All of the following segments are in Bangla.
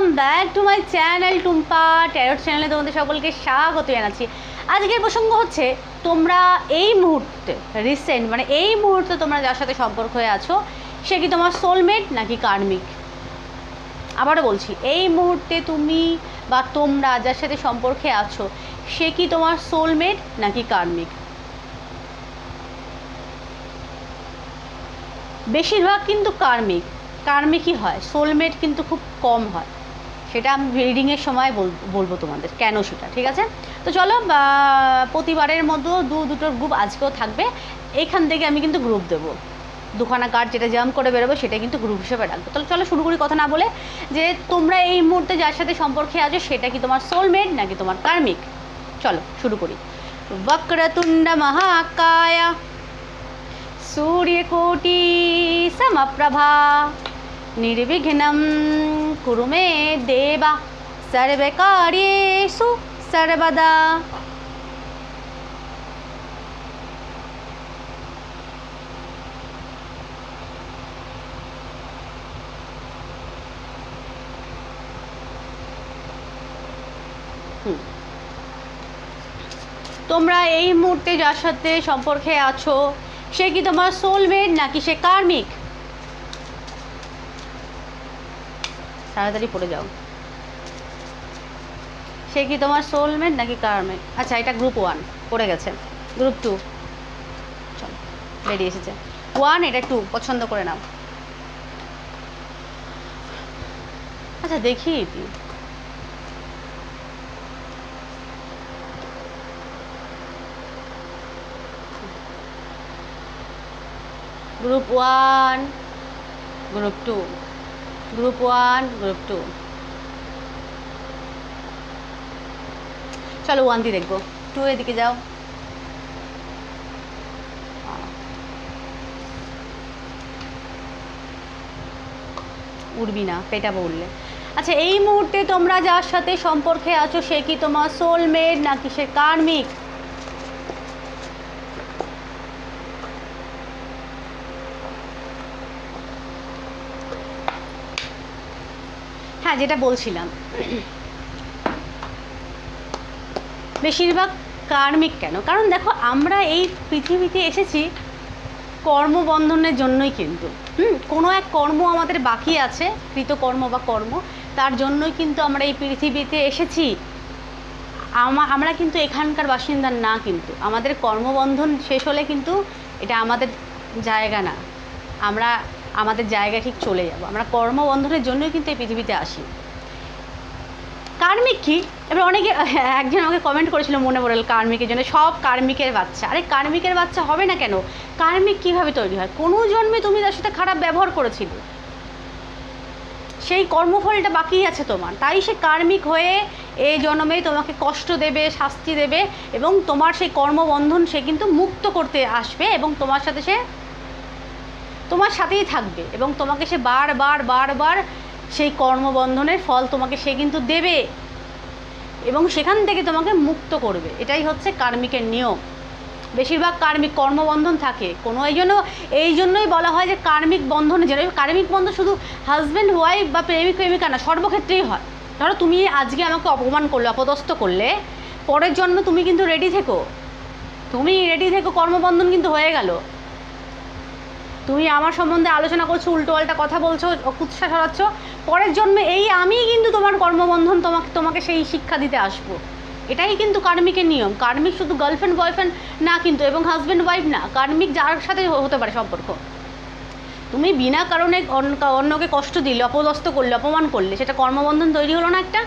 Welcome back to my channel Tumpa tarot চ্যানেলে তোমাদের সকলকে স্বাগত জানাচ্ছি। আজকের প্রসঙ্গ হচ্ছে, তোমরা এই মুহূর্তে রিসেন্ট মানে এই মুহূর্তে তোমরা যার সাথে সম্পর্ক হয়ে আছো, সে কি তোমার সোলমেট নাকি কার্মিক আবারও বলছি, এই মুহূর্তে তুমি বা তোমরা যার সাথে সম্পর্কে আছো, সে কি তোমার সোলমেট নাকি কার্মিক বেশিরভাগ কিন্তু কার্মিক কার্মিকই হয় সোলমেট কিন্তু খুব কম হয়। সেটা আমি রিডিংয়ের সময় বলব তোমাদের, কেন সেটা, ঠিক আছে? তো চলো প্রতিবারের মতো দু, দুটো গ্রুপ আজকেও থাকবে। এখান থেকে আমি কিন্তু গ্রুপ দেবো। দুখানা কার্ড যেটা জাম্প করে বেরোবে, সেটা কিন্তু গ্রুপ হিসেবে ডাকবো তাহলে চলো, শুরু করি কথা না বলে। যে তোমরা এই মুহূর্তে যার সাথে সম্পর্কে আছো, সেটা কি তোমার সোলমেট নাকি তোমার কার্মিক চলো, শুরু করি। বক্রতুণ্ড মহাকায়, সূর্যকোটি সমপ্রভা। निर्विघ्नं कुरु मे देव सर्वकार्येषु सर्वदा হুম। তোমরা এই মুহূর্তে যার সাথে সম্পর্কে আছো সে কি তোমার সোলমেট নাকি সে কার্মিক তাড়াতাড়ি পড়ে যাও। সে কি তোমার সোলমেট নাকি কার্মিক আচ্ছা এটা গ্রুপ ওয়ান পড়ে গেছে। গ্রুপ টু চলো, বেরিয়ে এসেছে। ওয়ান এটা টু পছন্দ করে নাও। আচ্ছা দেখি এটি group one group two group one group two চলো ওয়ান দিয়ে দেখব। টু এদিকে যাও। উঠবি না, পেটাবো উঠলে আচ্ছা এই মুহূর্তে তোমরা যার সাথে সম্পর্কে আছো, সে কি তোমার সোলমেট নাকি সে কার্মিক হ্যাঁ যেটা বলছিলাম। বেশিরভাগ কার্মিক কেন? কারণ দেখো, আমরা এই পৃথিবীতে এসেছি কর্মবন্ধনের জন্যই কিন্তু। হুম, কোনো এক কর্ম আমাদের বাকি আছে, কৃতকর্ম বা কর্ম, তার জন্যই কিন্তু আমরা এই পৃথিবীতে এসেছি। আমা, আমরা কিন্তু এখানকার বাসিন্দার না কিন্তু। আমাদের কর্মবন্ধন শেষ হলে কিন্তু এটা আমাদের জায়গা না। আমরা আমাদের জায়গা ঠিক চলে যাব। আমরা কর্মবন্ধনের জন্যই কিন্তু এই পৃথিবীতে আসি। কার্মিক কি? এবার অনেকে একজন আমাকে কমেন্ট করেছিল মনে পড়ল কার্মিকের জন্য, সব কার্মিকের বাচ্চা। আরে কার্মিকের বাচ্চা হবে না কেন? কার্মিক কীভাবে তৈরি হয়? কোনো জন্মে তুমি তার সাথে খারাপ ব্যবহার করেছিলে। সেই কর্মফলটা বাকি আছে তোমার। তাই সে কার্মিক হয়ে এই জন্মে তোমাকে কষ্ট দেবে, শাস্তি দেবে এবং তোমার সেই কর্মবন্ধন সে কিন্তু মুক্ত করতে আসবে এবং তোমার সাথে সে তোমার সাথেই থাকবে এবং তোমাকে সে বারবার বারবার সেই কর্মবন্ধনের ফল তোমাকে সে কিন্তু দেবে এবং সেখান থেকে তোমাকে মুক্ত করবে। এটাই হচ্ছে কার্মিকের নিয়ম। বেশিরভাগ কার্মিক কর্মবন্ধন থাকে। কোনো এই জন্য এই জন্যই বলা হয় যে কার্মিক বন্ধনে যেন কার্মিক বন্ধন শুধু হাজব্যান্ড ওয়াইফ বা প্রেমিক, প্রেমিকা না, সর্বক্ষেত্রেই হয়। ধরো তুমি আজকে আমাকে অপমান করলে, অপদস্থ করলে, পরের জন্ম তুমি কিন্তু রেডি থেকো। তুমি রেডি থেকো, কর্মবন্ধন কিন্তু হয়ে গেল। তুমি আমার সম্বন্ধে আলোচনা করছ উল্টো পাল্টা কথা বলছো, কুৎসা সরাচ্ছ পরের জন্মে এই আমিই কিন্তু তোমার কর্মবন্ধন, তোমাকে তোমাকে সেই শিক্ষা দিতে আসব। এটাই কিন্তু কার্মিকের নিয়ম। কার্মিক শুধু গার্লফ্রেন্ড বয়ফ্রেন্ড না কিন্তু, এবং হাজব্যান্ড ওয়াইফ না। কার্মিক যার সাথে হতে পারে সম্পর্ক। তুমি বিনা কারণে অন্যকে কষ্ট দিলে, অপদস্থ করলে, অপমান করলে, সেটা কর্মবন্ধন তৈরি হলো না একটা?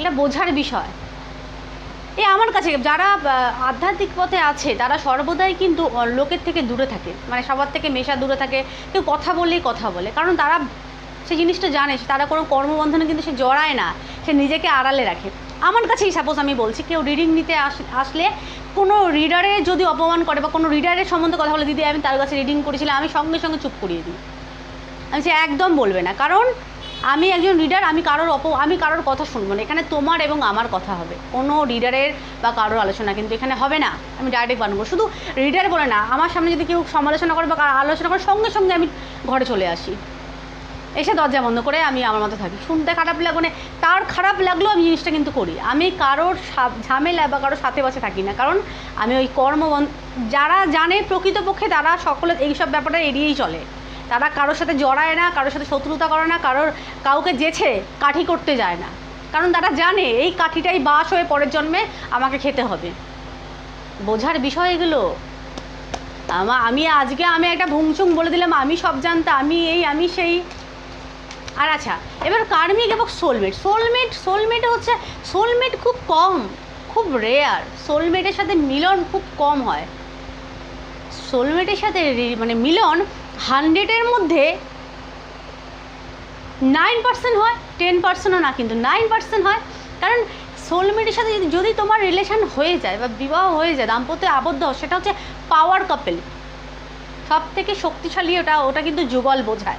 এটা বোঝার বিষয়। এ আমার কাছে যারা আধ্যাত্মিক পথে আছে, তারা সর্বদাই কিন্তু লোকের থেকে দূরে থাকে। মানে সবার থেকে মেশা দূরে থাকে। কেউ কথা বললেই কথা বলে। কারণ তারা সেই জিনিসটা জানে তারা কোনো কর্মবন্ধনে কিন্তু সে জড়ায় না। সে নিজেকে আড়ালে রাখে। আমার কাছেই সাপোজ আমি বলছি, কেউ রিডিং নিতে আস- আসলে কোনো রিডারের যদি অপমান করে বা কোনো রিডারের সম্বন্ধে কথা বলে, দিদি, আমি তার কাছে রিডিং করেছিলাম, আমি সঙ্গে সঙ্গে চুপ করিয়ে দিই। আমি সে একদম বলবে না। কারণ আমি একজন রিডার আমি কারোর অপ, আমি কারোর কথা শুনব না। এখানে তোমার এবং আমার কথা হবে। কোনো রিডারের বা কারোর আলোচনা কিন্তু এখানে হবে না। আমি ডাইরেক্ট বানবো। শুধু রিডার বলে না, আমার সামনে যদি কেউ সমালোচনা করে বা আলোচনা করে, সঙ্গে সঙ্গে আমি ঘরে চলে আসি। এসে দরজা বন্ধ করে আমি আমার মতো থাকি। শুনতে খারাপ লাগবে না তার খারাপ লাগলেও আমি জিনিসটা কিন্তু করি। আমি কারোর ঝামেলা বা কারোর সাথে বাসে থাকি না। কারণ আমি ওই কর্ম যারা জানে প্রকৃতপক্ষে তারা সকলে এইসব ব্যাপারটা এড়িয়েই চলে। তারা কারোর সাথে জড়ায় না, কারোর সাথে শত্রুতা করে না, কারোর কাউকে যেছে, কাঠি করতে যায় না। কারণ তারা জানে, এই কাঠিটাই বাস হয়ে পরের জন্মে আমাকে খেতে হবে। বোঝার বিষয় এগুলো। আমা আমি আজকে আমি একটা ভুংচুং বলে দিলাম, আমি সব জানতাম আমি এই, আমি সেই। আর আচ্ছা এবার কার্মিক এবং সোলমেট সোলমেট সোলমেট হচ্ছে সোলমেট খুব কম, খুব রেয়ার সোলমেটের সাথে মিলন খুব কম হয়। সোলমেটের সাথে মানে মিলন হান্ড্রেডের মধ্যে নাইন পার্সেন্ট হয়, টেন পার্সেন্টও না, কিন্তু নাইন পার্সেন্ট হয়। কারণ সোলমেটের সাথে যদি- যদি তোমার রিলেশন হয়ে যায় বা বিবাহ হয়ে যায়, দাম্পত্য আবদ্ধ, সেটা হচ্ছে পাওয়ার কাপেল সব থেকে শক্তিশালী ওটা ওটা কিন্তু যুগল বোঝায়।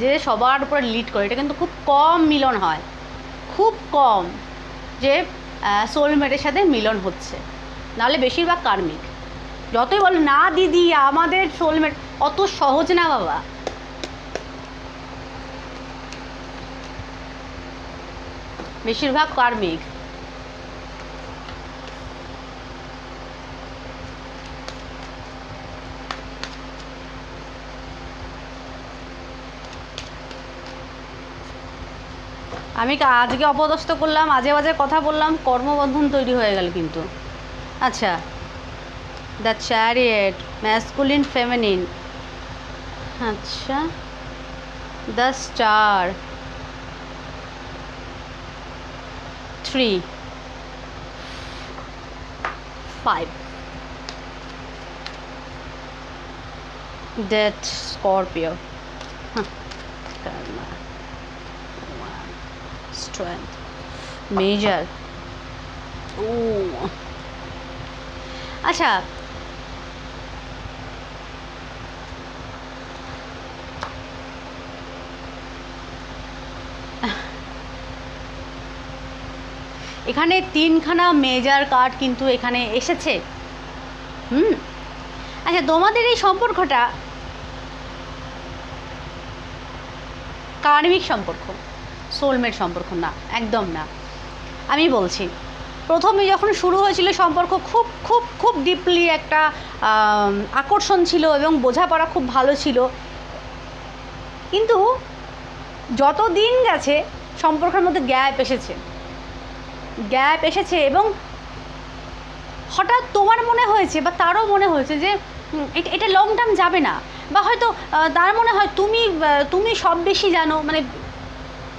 যে সবার উপর লিড করে, এটা কিন্তু খুব কম মিলন হয়। খুব কম যে সোলমেটের সাথে মিলন হচ্ছে। নাহলে বেশিরভাগ কার্মিক। যতই বল, না দিদি, আমাদের সোলমেট অত সহজ না বাবা। বেশিরভাগ কার্মিক। আমি আজকে অপদস্থ করলাম, আজে বাজে কথা বললাম, কর্মবন্ধন তৈরি হয়ে গেল কিন্তু। আচ্ছা। দ্য চ্যারিয়েট ম্যাসকুলিন ফেমিনিন আচ্ছা the star three five death Scorpio karma. One. Strength. Major. ও আচ্ছা এখানে তিনখানা মেজার কার্ড কিন্তু এখানে এসেছে। হুম? আচ্ছা তোমাদের এই সম্পর্কটা কার্মিক সম্পর্ক সোলমেট সম্পর্ক না, একদম না। আমি বলছি, প্রথমে যখন শুরু হয়েছিল সম্পর্ক, খুব খুব খুব ডিপলি একটা আকর্ষণ ছিল এবং বোঝাপড়া খুব ভালো ছিল। কিন্তু যত দিন গেছে, সম্পর্কের মধ্যে গ্যাপ এসেছে। গ্যাপ এসেছে এবং হঠাৎ তোমার মনে হয়েছে বা তারও মনে হয়েছে যে এটা লং টার্ম যাবে না। বা হয়তো তার মনে হয় তুমি তুমি সব বেশি জানো মানে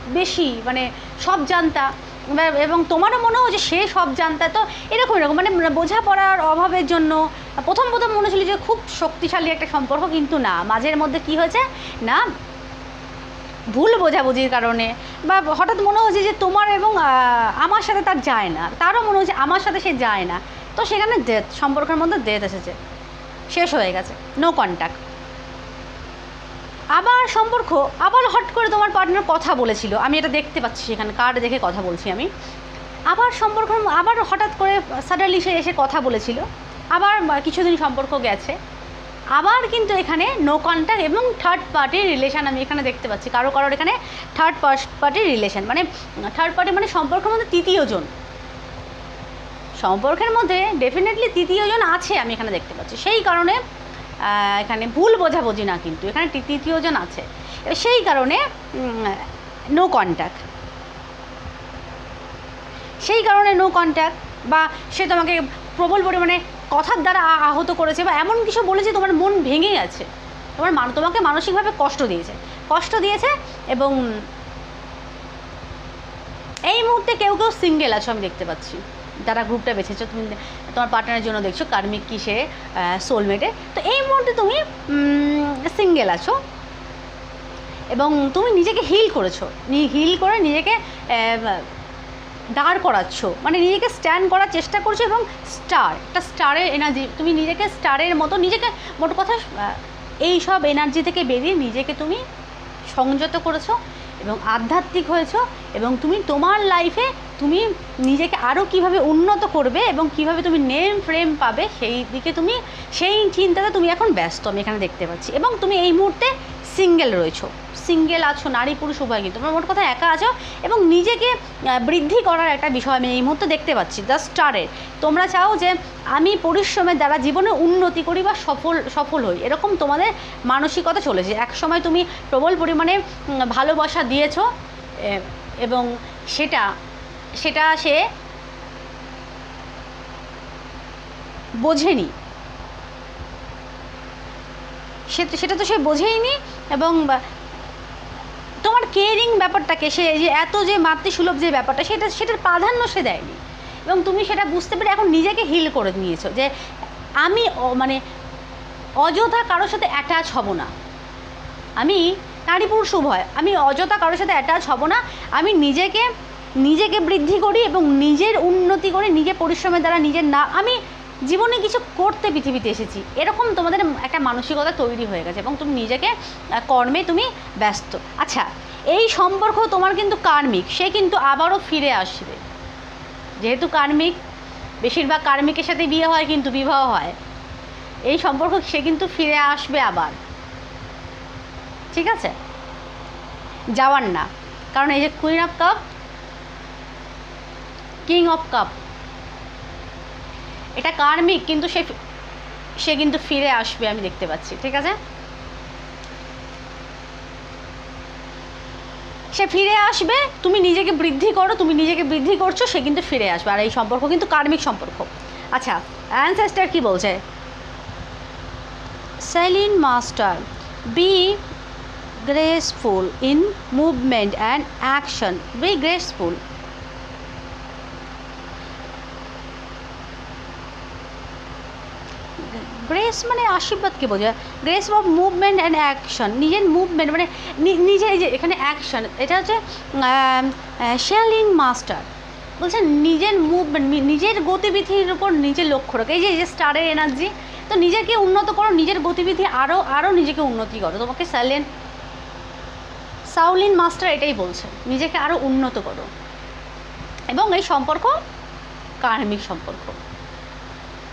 বেশি মানে সব জানতা। এবং তোমারও মনে যে সে সব জানতা। তো এরকম এরকম মানে বোঝাপড়ার অভাবের জন্য, প্রথম প্রথম মনে ছিল যে খুব শক্তিশালী একটা সম্পর্ক কিন্তু না। মাঝের মধ্যে কি হয়েছে? না ভুল বোঝাবুঝির কারণে বা হঠাৎ মনে হচ্ছে যে তোমার এবং আমার সাথে তার যায় না, তারও মনে হচ্ছে আমার সাথে সে যায় না, তো সেখানে ডেথ সম্পর্কের মধ্যে ডেথ এসেছে, শেষ হয়ে গেছে নো কন্ট্যাক্ট আবার সম্পর্ক, আবার হট করে তোমার পার্টনার কথা বলেছিল, আমি এটা দেখতে পাচ্ছি সেখানে কার্ড দেখে কথা বলছি আমি, আবার সম্পর্ক, আবার হঠাৎ করে সাডেনলি সে এসে কথা বলেছিল, আবার কিছুদিন সম্পর্ক গেছে আবার কিন্তু এখানে নো কন্ট্যাক্ট এবং থার্ড পার্টির রিলেশন আমি এখানে দেখতে পাচ্ছি। কারও কারোর এখানে থার্ড পার্টির রিলেশন মানে থার্ড পার্টি মানে সম্পর্কের মধ্যে তৃতীয়জন। সম্পর্কের মধ্যে ডেফিনেটলি তৃতীয়জন আছে আমি এখানে দেখতে পাচ্ছি। সেই কারণে এখানে ভুল বোঝাবুঝি না কিন্তু, এখানে তৃতীয়জন আছে। সেই কারণে নো কন্ট্যাক্ট সেই কারণে নো কন্ট্যাক্ট বা সে তোমাকে প্রবল পরিমাণে কথার দ্বারা আহত করেছে বা এমন কিছু বলেছে তোমার মন ভেঙে গেছে। তোমার মান, তোমাকে মানসিকভাবে কষ্ট দিয়েছে। কষ্ট দিয়েছে এবং এই মুহূর্তে কেউ কেউ সিঙ্গেল আছো আমি দেখতে পাচ্ছি। যারা গ্রুপটা বেছেছো, তুমি তোমার পার্টনারের জন্য দেখছ, কার্মিক কি সে সোলমেটে তো এই মুহূর্তে তুমি সিঙ্গেল আছো এবং তুমি নিজেকে হিল করেছ। হিল করে নিজেকে দাঁড় করাচ্ছ। মানে নিজেকে স্ট্যান্ড করার চেষ্টা করছ এবং স্টার একটা স্টারের এনার্জি তুমি নিজেকে স্টারের মতো, নিজেকে মোট কথা এই সব এনার্জি থেকে বেরিয়ে নিজেকে তুমি সংযত করেছ এবং আধ্যাত্মিক হয়েছো এবং তুমি তোমার লাইফে তুমি নিজেকে আরও কীভাবে উন্নত করবে এবং কীভাবে তুমি নেম ফ্রেম পাবে, সেই দিকে তুমি, সেই চিন্তাতে তুমি এখন ব্যস্ত, আমি এখানে দেখতে পাচ্ছি। এবং তুমি এই মুহূর্তে সিঙ্গেল রয়েছো। সিঙ্গেল আছো, নারী, পুরুষ, উভয় কিন্তু। তোমরা মোট কথা একা আছো এবং নিজেকে বৃদ্ধি করার একটা বিষয় আমি এই মুহূর্তে দেখতে পাচ্ছি দ্য স্টারের তোমরা চাও যে আমি পরিশ্রমের দ্বারা জীবনে উন্নতি করি বা সফল সফল হই। এরকম তোমাদের মানসিকতা চলেছে। এক সময় তুমি প্রবল পরিমাণে ভালোবাসা দিয়েছ এবং সেটা সেটা সে বোঝেনি। সে সেটা তো সে বোঝেইনি এবং তোমার কেয়ারিং ব্যাপারটাকে সে যে এত যে মাতৃসুলভ যে ব্যাপারটা, সেটা, সেটার প্রাধান্য সে দেয়নি। এবং তুমি সেটা বুঝতে পেরে এখন নিজেকে হিল করে নিয়েছো যে আমি মানে অযথা কারোর সাথে অ্যাটাচ হব না। আমি নারী পুরুষ উভয়, আমি অযথা কারোর সাথে অ্যাটাচ হব না। আমি নিজেকে নিজেকে বৃদ্ধি করি এবং নিজের উন্নতি করে নিজের পরিশ্রমের দ্বারা নিজের না, আমি জীবনে কিছু করতে পৃথিবীতে এসেছি। এরকম তোমাদের একটা মানসিকতা তৈরি হয়ে গেছে এবং তুমি নিজেকে কর্মে তুমি ব্যস্ত। আচ্ছা এই সম্পর্ক তোমার কিন্তু কার্মিক, সে কিন্তু আবারও ফিরে আসবে। যেহেতু কার্মিক, বেশিরভাগ কার্মিকের সাথে বিয়ে হয় কিন্তু বিবাহ হয়। এই সম্পর্ক সে কিন্তু ফিরে আসবে আবার। ঠিক আছে? যাওয়ার না। কারণ এই যে queen of cup king of cup এটা কার্মিক, কিন্তু সে সে কিন্তু ফিরে আসবে, আমি দেখতে পাচ্ছি, ঠিক আছে? সে ফিরে আসবে, তুমি নিজেকে বৃদ্ধি করো, তুমি নিজেকে বৃদ্ধি করছ, সে কিন্তু ফিরে আসবে, আর এই সম্পর্ক কিন্তু কার্মিক সম্পর্ক। আচ্ছা অ্যানসেস্টার কি বলছে? Saline master be graceful in movement and action, be graceful grace মানে আশীর্বাদকে বোঝায়? Grace of movement and action নিজের মুভমেন্ট মানে নিজের এই যে এখানে অ্যাকশন এটা হচ্ছে শেলিং মাস্টার বলছে নিজের মুভমেন্ট নিজের গতিবিধির উপর নিজের লক্ষ্য রাখো। এই যে এই যে স্টারের এনার্জি তো নিজেকে উন্নত করো, নিজের গতিবিধি আরও আরও নিজেকে উন্নতি করো। তোমাকে সাইলেন্ট সাউলিন মাস্টার এটাই বলছে। নিজেকে আরও উন্নত করো। এবং এই সম্পর্ক, কার্মিক সম্পর্ক।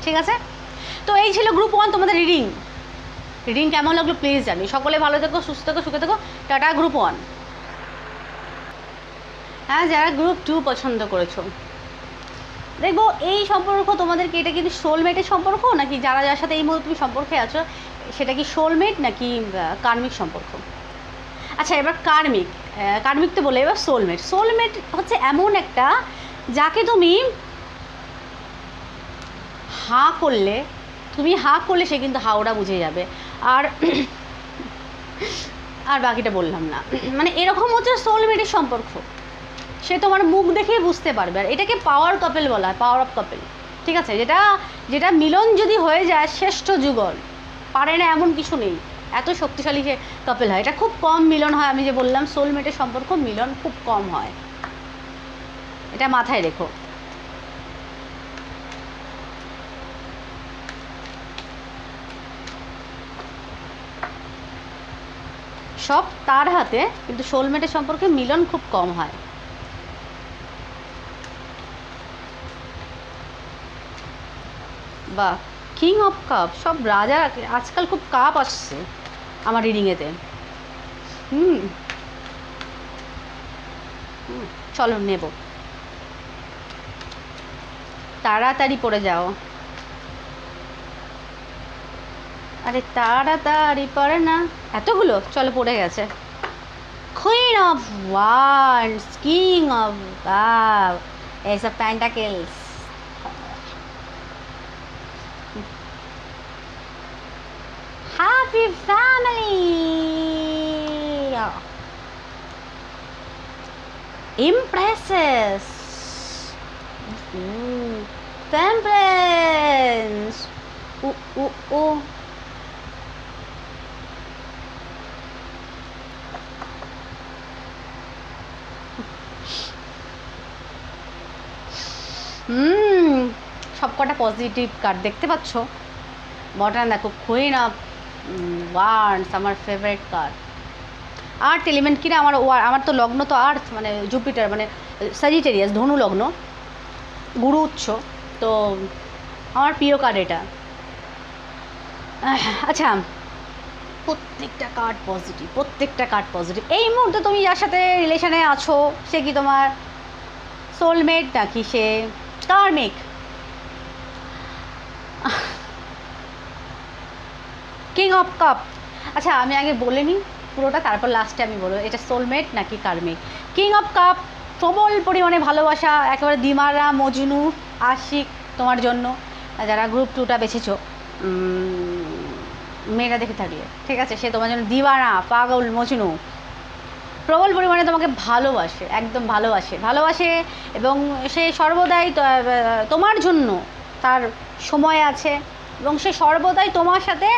ঠিক আছে? তো এই ছিল গ্রুপ ওয়ান তোমাদের রিডিং রিডিং কেমন লাগল প্লিজ জানি। সকলে ভালো থেকো, সুস্থ থেকো, সুখে থেকো। টাটা গ্রুপ ওয়ান হ্যাঁ যারা গ্রুপ টু পছন্দ করেছ। দেখব এই সম্পর্ক তোমাদেরকে, এটা কিন্তু সোলমেটের সম্পর্ক? নাকি যারা, যার সাথে এই মুহূর্তে তুমি সম্পর্কে আছো, সেটা কি সোলমেট নাকি কার্মিক সম্পর্ক? আচ্ছা এবার কার্মিক কার্মিক তো বলে এবার সোলমেট সোলমেট হচ্ছে এমন একটা, যাকে তুমি, হাঁ করলে তুমি হাঁ করলে সে কিন্তু হাওড়া বুঝে যাবে। আর আর বাকিটা বললাম না। মানে এরকম হচ্ছে সোলমেটের সম্পর্ক। সে তোমার মুখ দেখেই বুঝতে পারবে। আর এটাকে পাওয়ার কাপেল বলা হয় পাওয়ার অফ কাপেল ঠিক আছে? যেটা যেটা মিলন যদি হয়ে যায় শ্রেষ্ঠ যুগল, পারে না এমন কিছু নেই। এত শক্তিশালী যে কাপেল হয়। এটা খুব কম মিলন হয়, আমি যে বললাম সোলমেটের সম্পর্ক মিলন খুব কম হয়। এটা মাথায় রেখো। সব তার হাতে, কিন্তু সোলমেটের সম্পর্কে মিলন খুব কম হয়। বা কিং অফ কাপ সব রাজা আজকাল খুব কাপ আসছে আমার রিডিংয়েতে হুম, চলো নেব। তাড়াতাড়ি পড়ে যাও। আরে তাড়াতাড়ি পড়ে না এতগুলো চলো পড়ে গেছে queen of wands king of cup ace of pentacles Happy family! Impresses! Mm. Temperance! Ooh, ooh, ooh. হুম সবকটা পজিটিভ কার্ড দেখতে পাচ্ছ? বটান দেখো কুইন অফ ওয়ান্স আমার ফেভারিট কার্ড আর্থ এলিমেন্ট কিনা আমার আমার তো লগ্ন তো আর্থ মানে জুপিটার মানে সাজিটেরিয়াস ধনু লগ্ন, গুরু উচ্চ তো আমার প্রিয় কার্ড এটা। আচ্ছা প্রত্যেকটা কার্ড পজিটিভ প্রত্যেকটা কার্ড পজিটিভ এই মুহূর্তে তুমি যার সাথে রিলেশনে আছো, সে কি তোমার সোলমেট নাকি সে কার্মিক কিং অফ কাপ আচ্ছা আমি আগে বলে নিই পুরোটা, তারপর লাস্টে আমি বলব। এটা সোলমেট নাকি কার্মিক কিং অফ কাপ প্রবল পরিমাণে ভালোবাসা, একেবারে দিমারা, মজনু, আশিক তোমার জন্য। যারা গ্রুপ টুটা বেছেছো মেয়েরা দেখে থাকলে। ঠিক আছে, সে তোমার জন্য দিওয়ানা পাগল, মজনু। প্রবল পরিমাণে তোমাকে ভালোবাসে, একদম ভালোবাসে। ভালোবাসে এবং সে সর্বদাই তোমার জন্য তার সময় আছে এবং সে সর্বদাই তোমার সাথে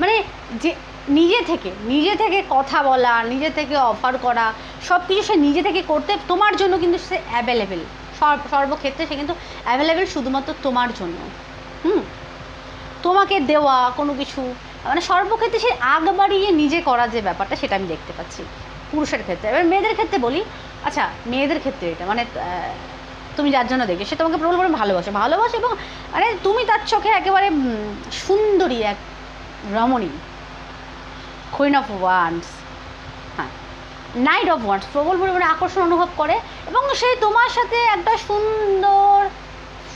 মানে যে, নিজে থেকে নিজে থেকে কথা বলা, নিজে থেকে অফার করা সব কিছু সে নিজে থেকে করতে, তোমার জন্য কিন্তু সে অ্যাভেলেবেল সর্বক্ষেত্রে সে কিন্তু অ্যাভেলেবেল শুধুমাত্র তোমার জন্য। হুম? তোমাকে দেওয়া কোনো কিছু মানে সর্বক্ষেত্রে সে আগ বাড়িয়ে নিজে করা যে ব্যাপারটা, সেটা আমি দেখতে পাচ্ছি পুরুষের ক্ষেত্রে। এবার মেয়েদের ক্ষেত্রে বলি আচ্ছা মেয়েদের ক্ষেত্রে এটা মানে তুমি যার জন্য দেখবে, সে তোমাকে প্রবল পরিমাণে ভালোবাসে। ভালোবাসে এবং মানে তুমি তার চোখে একেবারে সুন্দরী এক রমণী। কুইন অফ ওয়ান্স হ্যাঁ নাইট অফ ওয়ান্স প্রবল পরিমাণে আকর্ষণ অনুভব করে এবং সে তোমার সাথে একটা সুন্দর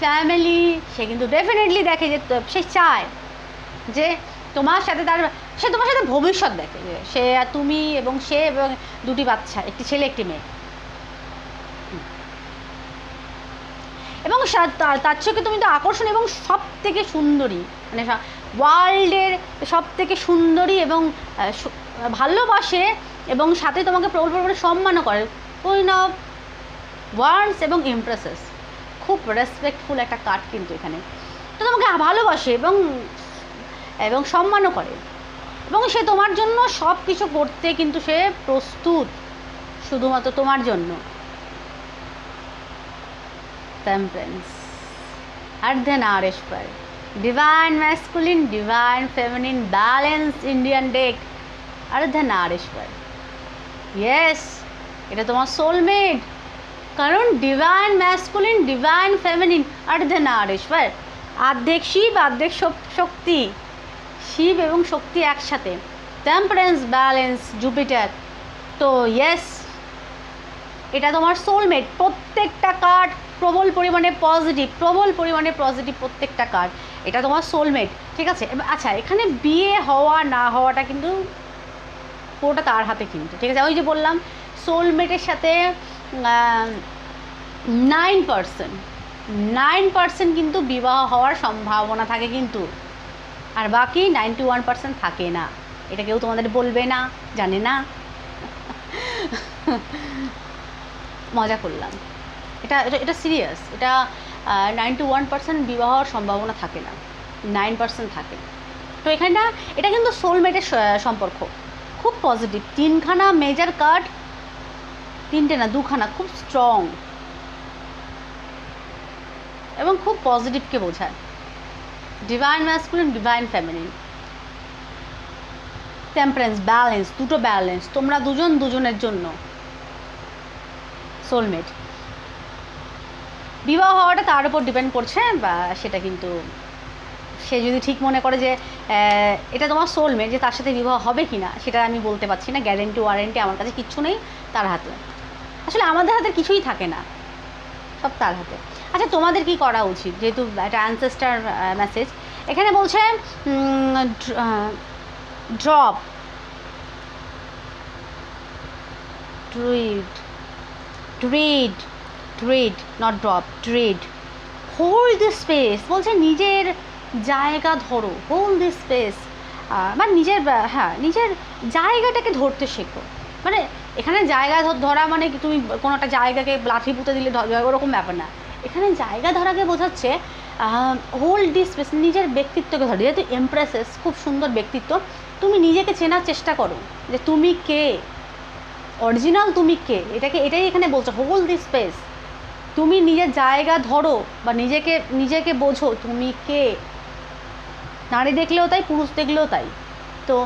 ফ্যামিলি সে কিন্তু ডেফিনেটলি দেখে যে, সে চায় যে তোমার সাথে তার, সে তোমার সাথে ভবিষ্যৎ দেখে সে তুমি এবং সে এবং দুটি বাচ্চা, একটি ছেলে, একটি মেয়ে। এবং তার চোখে তুমি তো আকর্ষণ এবং সব থেকে সুন্দরী মানে ওয়ার্ল্ডের সব থেকে সুন্দরী এবং ভালোবাসে এবং সাথে তোমাকে প্রবল পরিমাণে সম্মানও করে। অফ ওয়ার্ডস এবং ইমপ্রেসেস খুব রেসপেক্টফুল একটা কার্ড কিন্তু এখানে। তো তোমাকে ভালোবাসে এবং এবং সম্মানও করে। এবং সে তোমার জন্য সব কিছু করতে কিন্তু সে প্রস্তুত, শুধুমাত্র তোমার জন্য। Temperance ardhanarishwar divine masculine, divine feminine, balanced indian deck ardhanarishwar yes এটা তোমার সোলমেট কারণ divine masculine divine feminine Ardhanarishwar আর্ধেক শিব আর্ধেক শক্তি। শিব এবং শক্তি একসাথে। টেম্পারেন্স ব্যালেন্স জুপিটার তো ইয়েস এটা তোমার সোলমেট প্রত্যেকটা কার্ড প্রবল পরিমাণে পজিটিভ প্রবল পরিমাণে পজিটিভ প্রত্যেকটা কার্ড এটা তোমার সোলমেট ঠিক আছে? আচ্ছা এখানে বিয়ে হওয়া, না হওয়াটা কিন্তু পুরোটা তার হাতে কিন্তু। ঠিক আছে? ওই যে বললাম সোলমেটের সাথে নাইন পার্সেন্ট নাইন পার্সেন্ট কিন্তু বিবাহ হওয়ার সম্ভাবনা থাকে কিন্তু। আর বাকি নাইনটি ওয়ান পার্সেন্ট থাকে না। এটা কেউ তোমাদের বলবে না, জানে না। মজা করলাম। এটা এটা এটা সিরিয়াস এটা নাইনটি ওয়ান পার্সেন্ট বিবাহ হওয়ার সম্ভাবনা থাকে না। নাইন পার্সেন্ট থাকে। তো এখানটা এটা কিন্তু সোলমেটের সম্পর্ক। খুব পজিটিভ তিনখানা মেজার কার্ড তিনটে না, দুখানা, খুব স্ট্রং এবং খুব পজিটিভকে বোঝায়। Divine masculine divine feminine temperance balance দুটো ব্যালেন্স তোমরা দুজন দুজনের জন্য। সোলমেট বিবাহ হওয়াটা তার উপর ডিপেন্ড করছে, বা সেটা কিন্তু সে যদি ঠিক মনে করে যে এটা তোমার সোলমেট যে তার সাথে বিবাহ হবে কি না সেটা আমি বলতে পারছি না গ্যারেন্টি ওয়ারেন্টি আমার কাছে কিচ্ছু নেই, তার হাতে। আসলে আমাদের হাতে কিছুই থাকে না, সব তার হাতে। আচ্ছা তোমাদের কি করা উচিত? যেহেতু একটা অ্যানসেস্টার মেসেজ এখানে বলছে drop tread tread tread not drop tread hold this space বলছে, নিজের জায়গা ধরো। হোল্ড দিস স্পেস মানে নিজের হ্যাঁ নিজের জায়গাটাকে ধরতে শেখো। মানে এখানে জায়গা ধরা মানে তুমি কোনো একটা জায়গাকে লাঠি পুঁতে দিলে ওরকম ব্যাপার না। এখানে জায়গা ধরাকে বোঝাচ্ছে হোল দিস স্পেস নিজের ব্যক্তিত্বকে ধরে, যেহেতু এমপ্রেসেস খুব সুন্দর ব্যক্তিত্ব, তুমি নিজেকে চেনার চেষ্টা করো যে তুমি কে? অরিজিনাল তুমি কে? এটাকে, এটাই এখানে বলছো হোল দিস স্পেস তুমি নিজের জায়গা ধরো বা নিজেকে নিজেকে বোঝো, তুমি কে? নারী দেখলেও তাই, পুরুষ দেখলেও তাই। তো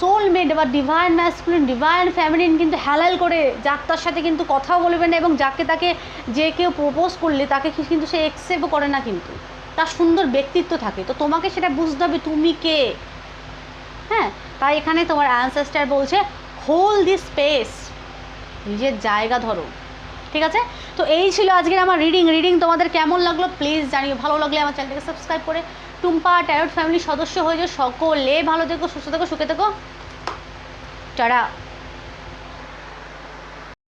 সোলমেট বা ডিভাইন ম্যাসকুলিন ডিভাইন ফ্যামিলিন কিন্তু হেলাল করে যার তার সাথে কিন্তু কথাও বলবে না এবং যাকে তাকে যে কেউ প্রপোজ করলে তাকে কিন্তু সে একসেপ্টও করে না কিন্তু। তার সুন্দর ব্যক্তিত্ব থাকে। তো তোমাকে সেটা বুঝতে হবে তুমি কে? হ্যাঁ? তাই এখানে তোমার অ্যানসেস্টার বলছে হোল দি স্পেস নিজের জায়গা ধরো। ঠিক আছে? তো এই ছিল আজকের আমার রিডিং রিডিং তোমাদের কেমন লাগল? প্লিজ জানিও। ভালো লাগলে আমার চ্যানেলটাকে সাবস্ক্রাইব করে। টুম্পা ট্যারট ফ্যামিলির সদস্য হয়ে যাও সকলে ভালো থেকো সুস্থ থেকো সুখে থেকো। টাটা।